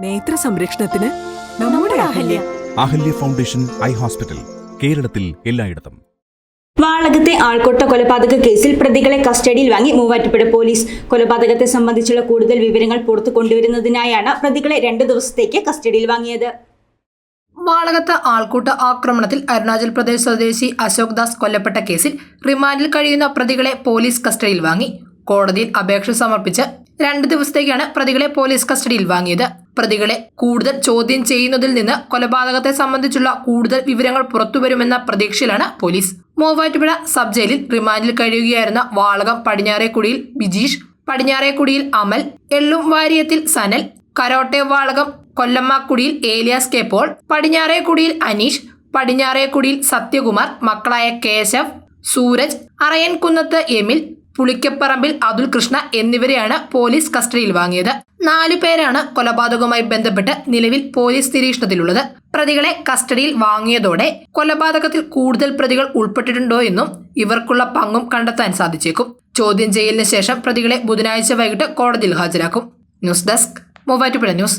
നേത്ര സംരക്ഷണത്തിന് നമ്മുടെ Ahalya. Ahalya foundation eye hospital കേരളത്തിൽ എല്ലായിടത്തും. വാളകത്തെ ആൾക്കൊട്ട കൊലപാതക കേസിൽ പ്രതികളെ കസ്റ്റഡിയിൽ വാങ്ങി മൂവാറ്റുപുഴ പോലീസ്. കൊലപാതകത്തെ സംബന്ധിച്ചുള്ള കൂടുതൽ വിവരങ്ങൾ പുറത്തു കൊണ്ടുവരുന്നതിനായാണ് പ്രതികളെ രണ്ടു ദിവസത്തേക്ക് കസ്റ്റഡിയിൽ വാങ്ങിയത്. വാളകത്ത് ആൾക്കൂട്ട ആക്രമണത്തിൽ അരുണാചൽ പ്രദേശ് സ്വദേശി അശോക് ദാസ് കൊല്ലപ്പെട്ട കേസിൽ റിമാൻഡിൽ കഴിയുന്ന പ്രതികളെ പോലീസ് കസ്റ്റഡിയിൽ വാങ്ങി. കോടതിയിൽ അപേക്ഷ സമർപ്പിച്ച് രണ്ട് ദിവസത്തേക്കാണ് പ്രതികളെ പോലീസ് കസ്റ്റഡിയിൽ വാങ്ങിയത്. പ്രതികളെ കൂടുതൽ ചോദ്യം ചെയ്യുന്നതിൽ നിന്ന് കൊലപാതകത്തെ സംബന്ധിച്ചുള്ള കൂടുതൽ വിവരങ്ങൾ പുറത്തുവരുമെന്ന പ്രതീക്ഷയിലാണ് പോലീസ്. മൂവാറ്റുപുഴ സബ് ജയിലിൽ റിമാൻഡിൽ കഴിയുകയായിരുന്ന വാളകം പടിഞ്ഞാറേക്കുടിയിൽ ബിജീഷ് പടിഞ്ഞാറേക്കുടിയിൽ അമൽ എള്ളും വാരിയത്തിൽ Sanal karate Valakam കൊല്ലമ്മക്കുടിയിൽ Elias K Paul പടിഞ്ഞാറേക്കുടിയിൽ Aneesh പടിഞ്ഞാറേക്കുടിയിൽ Sathyakumar മക്കളായ കേശവ് സൂരജ് അറയൻകുന്നത്ത് എമിൽ പുളിക്കപ്പറമ്പിൽ അതുൽ കൃഷ്ണ എന്നിവരെയാണ് പോലീസ് കസ്റ്റഡിയിൽ വാങ്ങിയത്. നാലു പേരാണ് കൊലപാതകവുമായി ബന്ധപ്പെട്ട് നിലവിൽ പോലീസ് നിരീക്ഷണത്തിലുള്ളത്. പ്രതികളെ കസ്റ്റഡിയിൽ വാങ്ങിയതോടെ കൊലപാതകത്തിൽ കൂടുതൽ പ്രതികൾ ഉൾപ്പെട്ടിട്ടുണ്ടോ എന്നും ഇവർക്കുള്ള പങ്കും കണ്ടെത്താൻ സാധിച്ചേക്കും. ചോദ്യം ചെയ്യലിന് ശേഷം പ്രതികളെ ബുധനാഴ്ച വൈകിട്ട് കോടതിയിൽ ഹാജരാക്കും. News desk Muvattupuzha news.